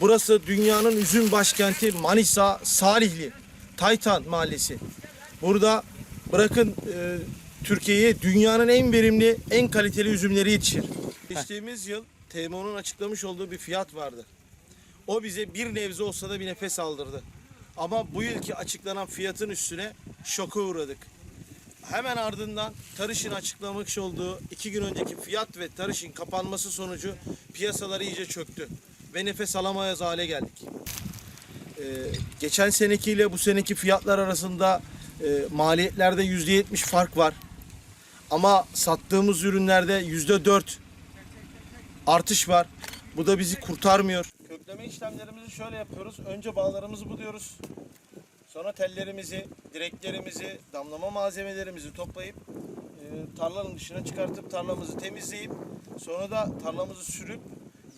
Burası dünyanın üzüm başkenti Manisa Salihli Taytan Mahallesi. Burada bırakın e, Türkiye'ye dünyanın en verimli, en kaliteli üzümleri yetişir. Geçtiğimiz yıl TMO'nun açıklamış olduğu bir fiyat vardı. O bize bir nebze olsa da bir nefes aldırdı. Ama bu yılki açıklanan fiyatın üstüne şoka uğradık. Hemen ardından Tarış'ın açıklamış olduğu iki gün önceki fiyat ve Tarış'ın kapanması sonucu piyasalar iyice çöktü. Ve nefes alamayız hale geldik. Ee, geçen senekiyle bu seneki fiyatlar arasında e, maliyetlerde %70 fark var. Ama sattığımız ürünlerde %4 artış var. Bu da bizi kurtarmıyor. Kökleme işlemlerimizi şöyle yapıyoruz. Önce bağlarımızı buluyoruz. Sonra tellerimizi, direklerimizi, damlama malzemelerimizi toplayıp e, tarlanın dışına çıkartıp tarlamızı temizleyip sonra da tarlamızı sürüp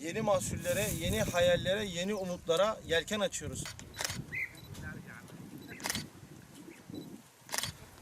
yeni mahsullere, yeni hayallere, yeni umutlara yelken açıyoruz.